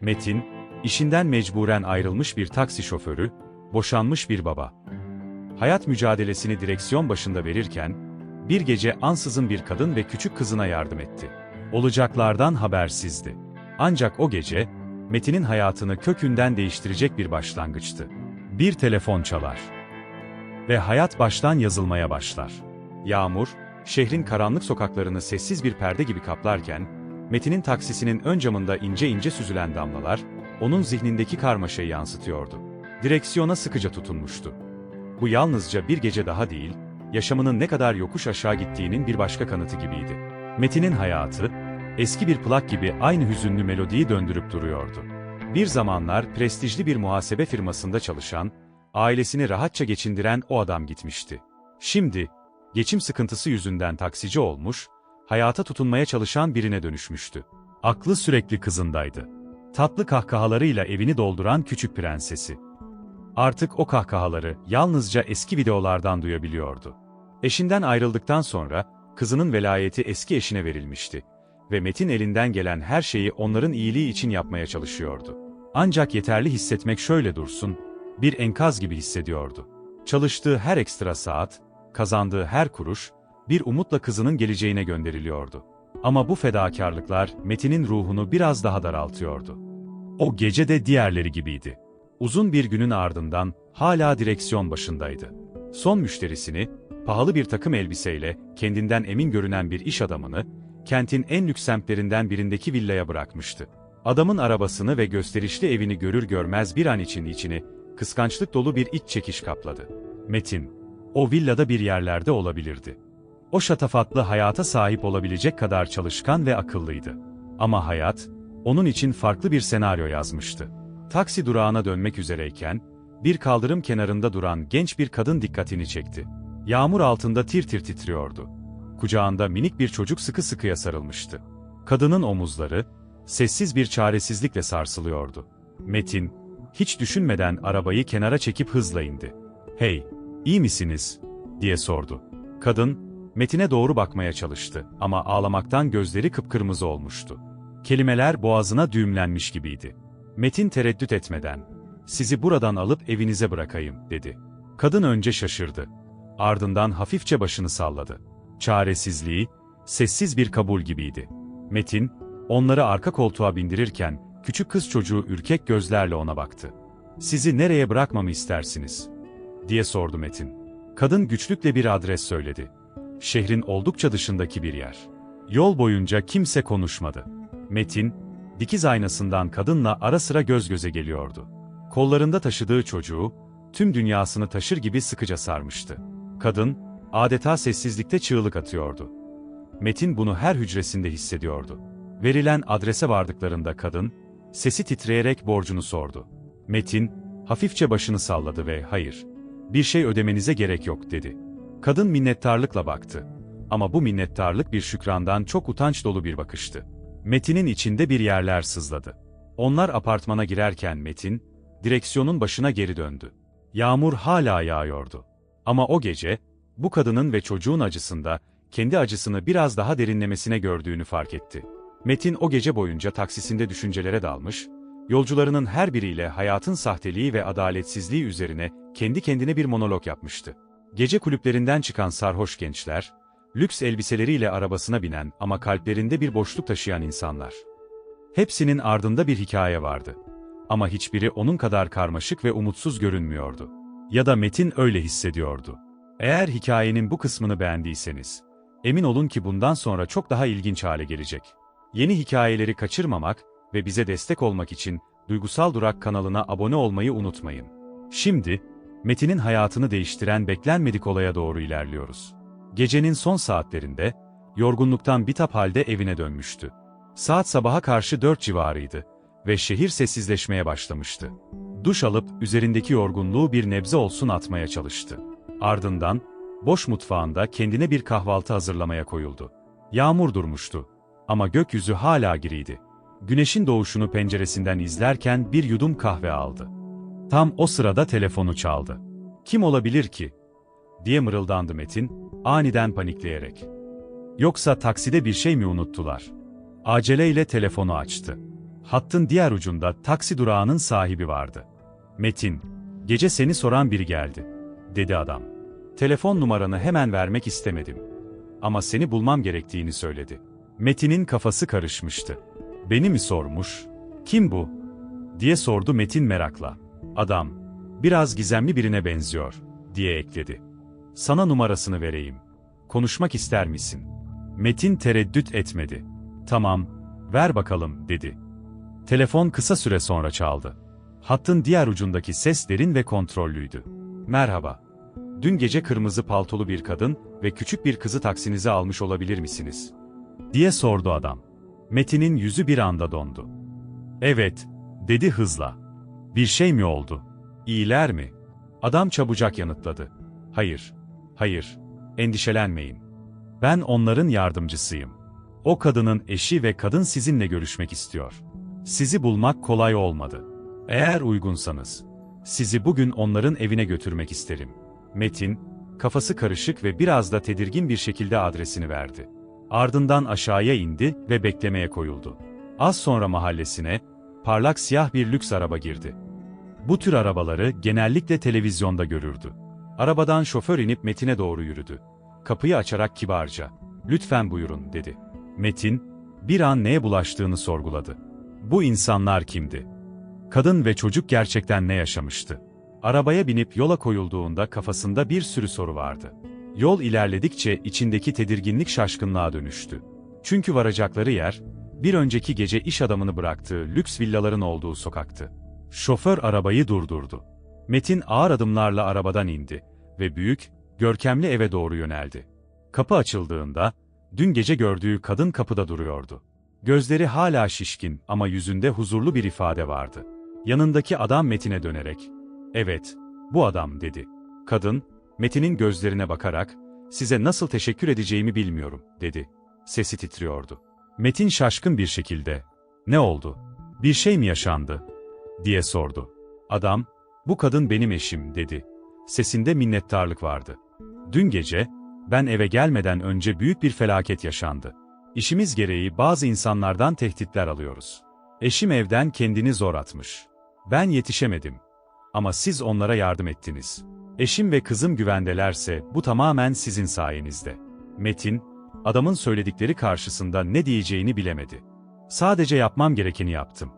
Metin, işinden mecburen ayrılmış bir taksi şoförü, boşanmış bir baba. Hayat mücadelesini direksiyon başında verirken, bir gece ansızın bir kadın ve küçük kızına yardım etti. Olacaklardan habersizdi. Ancak o gece, Metin'in hayatını kökünden değiştirecek bir başlangıçtı. Bir telefon çalar. Ve hayat baştan yazılmaya başlar. Yağmur, şehrin karanlık sokaklarını sessiz bir perde gibi kaplarken, Metin'in taksisinin ön camında ince ince süzülen damlalar, onun zihnindeki karmaşayı yansıtıyordu. Direksiyona sıkıca tutunmuştu. Bu yalnızca bir gece daha değil, yaşamının ne kadar yokuş aşağı gittiğinin bir başka kanıtı gibiydi. Metin'in hayatı, eski bir plak gibi aynı hüzünlü melodiyi döndürüp duruyordu. Bir zamanlar prestijli bir muhasebe firmasında çalışan, ailesini rahatça geçindiren o adam gitmişti. Şimdi, geçim sıkıntısı yüzünden taksici olmuş, hayata tutunmaya çalışan birine dönüşmüştü. Aklı sürekli kızındaydı. Tatlı kahkahalarıyla evini dolduran küçük prensesi. Artık o kahkahaları yalnızca eski videolardan duyabiliyordu. Eşinden ayrıldıktan sonra, kızının velayeti eski eşine verilmişti ve Metin elinden gelen her şeyi onların iyiliği için yapmaya çalışıyordu. Ancak yeterli hissetmek şöyle dursun, bir enkaz gibi hissediyordu. Çalıştığı her ekstra saat, kazandığı her kuruş, bir umutla kızının geleceğine gönderiliyordu. Ama bu fedakarlıklar Metin'in ruhunu biraz daha daraltıyordu. O gece de diğerleri gibiydi. Uzun bir günün ardından hala direksiyon başındaydı. Son müşterisini, pahalı bir takım elbiseyle kendinden emin görünen bir iş adamını, kentin en lüks semtlerinden birindeki villaya bırakmıştı. Adamın arabasını ve gösterişli evini görür görmez bir an için içini, kıskançlık dolu bir iç çekiş kapladı. Metin, o villada bir yerlerde olabilirdi. O şatafatlı hayata sahip olabilecek kadar çalışkan ve akıllıydı. Ama hayat, onun için farklı bir senaryo yazmıştı. Taksi durağına dönmek üzereyken, bir kaldırım kenarında duran genç bir kadın dikkatini çekti. Yağmur altında tir tir titriyordu. Kucağında minik bir çocuk sıkı sıkıya sarılmıştı. Kadının omuzları, sessiz bir çaresizlikle sarsılıyordu. Metin, hiç düşünmeden arabayı kenara çekip hızla indi. ''Hey, iyi misiniz?'' diye sordu. Kadın, Metin'e doğru bakmaya çalıştı ama ağlamaktan gözleri kıpkırmızı olmuştu. Kelimeler boğazına düğümlenmiş gibiydi. Metin tereddüt etmeden, ''Sizi buradan alıp evinize bırakayım.'' dedi. Kadın önce şaşırdı. Ardından hafifçe başını salladı. Çaresizliği, sessiz bir kabul gibiydi. Metin, onları arka koltuğa bindirirken, küçük kız çocuğu ürkek gözlerle ona baktı. ''Sizi nereye bırakmamı istersiniz?'' diye sordu Metin. Kadın güçlükle bir adres söyledi. Şehrin oldukça dışındaki bir yer. Yol boyunca kimse konuşmadı. Metin, dikiz aynasından kadınla ara sıra göz göze geliyordu. Kollarında taşıdığı çocuğu, tüm dünyasını taşır gibi sıkıca sarmıştı. Kadın, adeta sessizlikte çığlık atıyordu. Metin bunu her hücresinde hissediyordu. Verilen adrese vardıklarında kadın, sesi titreyerek borcunu sordu. Metin, hafifçe başını salladı ve hayır, bir şey ödemenize gerek yok dedi. Kadın minnettarlıkla baktı. Ama bu minnettarlık bir şükrandan çok utanç dolu bir bakıştı. Metin'in içinde bir yerler sızladı. Onlar apartmana girerken Metin, direksiyonun başına geri döndü. Yağmur hala yağıyordu. Ama o gece, bu kadının ve çocuğun acısında, kendi acısını biraz daha derinlemesine gördüğünü fark etti. Metin o gece boyunca taksisinde düşüncelere dalmış, yolcularının her biriyle hayatın sahteliği ve adaletsizliği üzerine kendi kendine bir monolog yapmıştı. Gece kulüplerinden çıkan sarhoş gençler, lüks elbiseleriyle arabasına binen ama kalplerinde bir boşluk taşıyan insanlar. Hepsinin ardında bir hikaye vardı. Ama hiçbiri onun kadar karmaşık ve umutsuz görünmüyordu. Ya da Metin öyle hissediyordu. Eğer hikayenin bu kısmını beğendiyseniz, emin olun ki bundan sonra çok daha ilginç hale gelecek. Yeni hikayeleri kaçırmamak ve bize destek olmak için Duygusal Durak kanalına abone olmayı unutmayın. Şimdi, Metin'in hayatını değiştiren beklenmedik olaya doğru ilerliyoruz. Gecenin son saatlerinde, yorgunluktan bitap halde evine dönmüştü. Saat sabaha karşı dört civarıydı ve şehir sessizleşmeye başlamıştı. Duş alıp üzerindeki yorgunluğu bir nebze olsun atmaya çalıştı. Ardından, boş mutfağında kendine bir kahvaltı hazırlamaya koyuldu. Yağmur durmuştu ama gökyüzü hala giriydi. Güneşin doğuşunu penceresinden izlerken bir yudum kahve aldı. Tam o sırada telefonu çaldı. Kim olabilir ki? diye mırıldandı Metin, aniden panikleyerek. Yoksa takside bir şey mi unuttular? Aceleyle telefonu açtı. Hattın diğer ucunda taksi durağının sahibi vardı. Metin, gece seni soran biri geldi, dedi adam. Telefon numaranı hemen vermek istemedim. Ama seni bulmam gerektiğini söyledi. Metin'in kafası karışmıştı. Beni mi sormuş? Kim bu? diye sordu Metin merakla. Adam, biraz gizemli birine benziyor, diye ekledi. Sana numarasını vereyim. Konuşmak ister misin? Metin tereddüt etmedi. Tamam, ver bakalım, dedi. Telefon kısa süre sonra çaldı. Hattın diğer ucundaki ses derin ve kontrollüydü. Merhaba. Dün gece kırmızı paltolu bir kadın ve küçük bir kızı taksinize almış olabilir misiniz? diye sordu adam. Metin'in yüzü bir anda dondu. Evet, dedi hızla. Bir şey mi oldu? İyiler mi? Adam çabucak yanıtladı. Hayır, hayır, endişelenmeyin. Ben onların yardımcısıyım. O kadının eşi ve kadın sizinle görüşmek istiyor. Sizi bulmak kolay olmadı. Eğer uygunsanız, sizi bugün onların evine götürmek isterim. Metin, kafası karışık ve biraz da tedirgin bir şekilde adresini verdi. Ardından aşağıya indi ve beklemeye koyuldu. Az sonra mahallesine, parlak siyah bir lüks araba girdi. Bu tür arabaları genellikle televizyonda görürdü. Arabadan şoför inip Metin'e doğru yürüdü. Kapıyı açarak kibarca, "Lütfen buyurun." dedi. Metin, bir an neye bulaştığını sorguladı. Bu insanlar kimdi? Kadın ve çocuk gerçekten ne yaşamıştı? Arabaya binip yola koyulduğunda kafasında bir sürü soru vardı. Yol ilerledikçe içindeki tedirginlik şaşkınlığa dönüştü. Çünkü varacakları yer, bir önceki gece iş adamını bıraktığı lüks villaların olduğu sokaktı. Şoför arabayı durdurdu. Metin ağır adımlarla arabadan indi ve büyük, görkemli eve doğru yöneldi. Kapı açıldığında, dün gece gördüğü kadın kapıda duruyordu. Gözleri hala şişkin ama yüzünde huzurlu bir ifade vardı. Yanındaki adam Metin'e dönerek, "Evet, bu adam." dedi. Kadın, Metin'in gözlerine bakarak, "Size nasıl teşekkür edeceğimi bilmiyorum." dedi. Sesi titriyordu. Metin şaşkın bir şekilde, "Ne oldu? Bir şey mi yaşandı?" diye sordu. Adam, "Bu kadın benim eşim." dedi. Sesinde minnettarlık vardı. Dün gece, ben eve gelmeden önce büyük bir felaket yaşandı. İşimiz gereği bazı insanlardan tehditler alıyoruz. Eşim evden kendini zor atmış. Ben yetişemedim. Ama siz onlara yardım ettiniz. Eşim ve kızım güvendelerse bu tamamen sizin sayenizde. Metin, adamın söyledikleri karşısında ne diyeceğini bilemedi. Sadece yapmam gerekeni yaptım.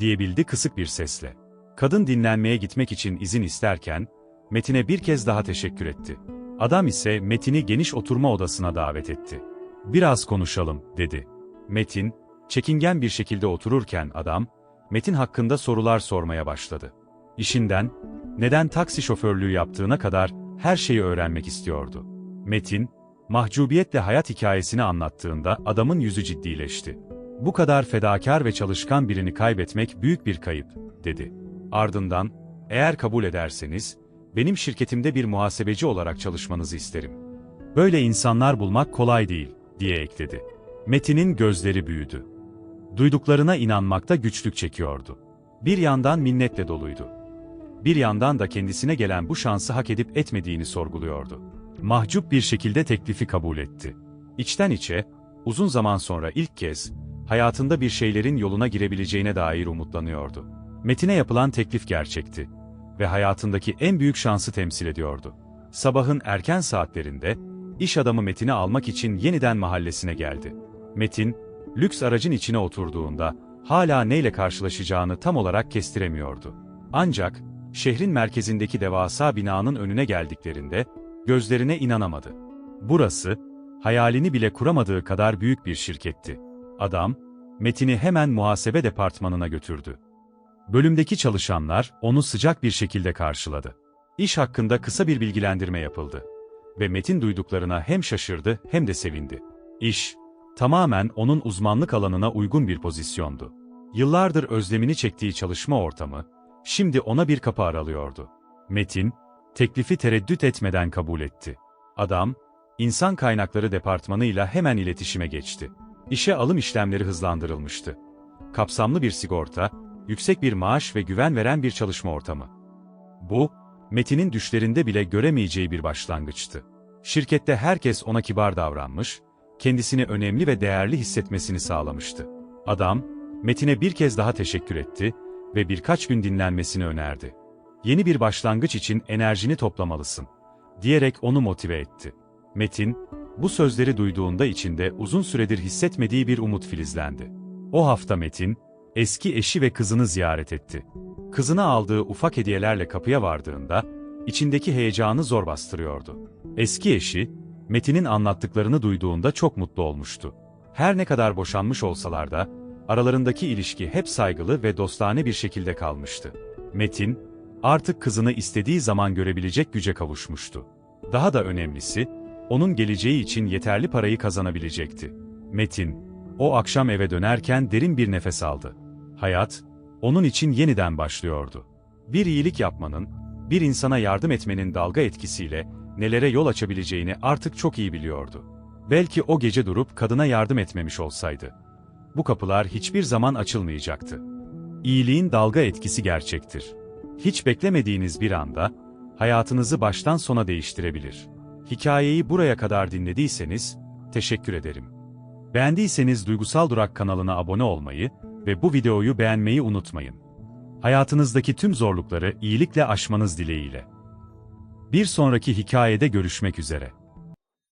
Diyebildi kısık bir sesle. Kadın dinlenmeye gitmek için izin isterken, Metin'e bir kez daha teşekkür etti. Adam ise Metin'i geniş oturma odasına davet etti. Biraz konuşalım, dedi. Metin, çekingen bir şekilde otururken adam, Metin hakkında sorular sormaya başladı. İşinden, neden taksi şoförlüğü yaptığına kadar her şeyi öğrenmek istiyordu. Metin, mahcubiyetle hayat hikayesini anlattığında adamın yüzü ciddileşti. Bu kadar fedakar ve çalışkan birini kaybetmek büyük bir kayıp, dedi. Ardından, eğer kabul ederseniz, benim şirketimde bir muhasebeci olarak çalışmanızı isterim. Böyle insanlar bulmak kolay değil, diye ekledi. Metin'in gözleri büyüdü. Duyduklarına inanmakta güçlük çekiyordu. Bir yandan minnetle doluydu. Bir yandan da kendisine gelen bu şansı hak edip etmediğini sorguluyordu. Mahcup bir şekilde teklifi kabul etti. İçten içe, uzun zaman sonra ilk kez, hayatında bir şeylerin yoluna girebileceğine dair umutlanıyordu. Metin'e yapılan teklif gerçekti ve hayatındaki en büyük şansı temsil ediyordu. Sabahın erken saatlerinde, iş adamı Metin'i almak için yeniden mahallesine geldi. Metin, lüks aracın içine oturduğunda, hala neyle karşılaşacağını tam olarak kestiremiyordu. Ancak, şehrin merkezindeki devasa binanın önüne geldiklerinde, gözlerine inanamadı. Burası, hayalini bile kuramadığı kadar büyük bir şirketti. Adam, Metin'i hemen muhasebe departmanına götürdü. Bölümdeki çalışanlar onu sıcak bir şekilde karşıladı. İş hakkında kısa bir bilgilendirme yapıldı. Ve Metin duyduklarına hem şaşırdı hem de sevindi. İş, tamamen onun uzmanlık alanına uygun bir pozisyondu. Yıllardır özlemini çektiği çalışma ortamı, şimdi ona bir kapı aralıyordu. Metin, teklifi tereddüt etmeden kabul etti. Adam, insan kaynakları departmanıyla hemen iletişime geçti. İşe alım işlemleri hızlandırılmıştı. Kapsamlı bir sigorta, yüksek bir maaş ve güven veren bir çalışma ortamı. Bu, Metin'in düşlerinde bile göremeyeceği bir başlangıçtı. Şirkette herkes ona kibar davranmış, kendisini önemli ve değerli hissetmesini sağlamıştı. Adam, Metin'e bir kez daha teşekkür etti ve birkaç gün dinlenmesini önerdi. Yeni bir başlangıç için enerjini toplamalısın, diyerek onu motive etti. Metin, bu sözleri duyduğunda içinde uzun süredir hissetmediği bir umut filizlendi. O hafta Metin, eski eşi ve kızını ziyaret etti. Kızına aldığı ufak hediyelerle kapıya vardığında, içindeki heyecanı zor bastırıyordu. Eski eşi, Metin'in anlattıklarını duyduğunda çok mutlu olmuştu. Her ne kadar boşanmış olsalar da, aralarındaki ilişki hep saygılı ve dostane bir şekilde kalmıştı. Metin, artık kızını istediği zaman görebilecek güce kavuşmuştu. Daha da önemlisi, onun geleceği için yeterli parayı kazanabilecekti. Metin, o akşam eve dönerken derin bir nefes aldı. Hayat, onun için yeniden başlıyordu. Bir iyilik yapmanın, bir insana yardım etmenin dalga etkisiyle nelere yol açabileceğini artık çok iyi biliyordu. Belki o gece durup kadına yardım etmemiş olsaydı. Bu kapılar hiçbir zaman açılmayacaktı. İyiliğin dalga etkisi gerçektir. Hiç beklemediğiniz bir anda, hayatınızı baştan sona değiştirebilir. Hikayeyi buraya kadar dinlediyseniz, teşekkür ederim. Beğendiyseniz Duygusal Durak kanalına abone olmayı ve bu videoyu beğenmeyi unutmayın. Hayatınızdaki tüm zorlukları iyilikle aşmanız dileğiyle. Bir sonraki hikayede görüşmek üzere.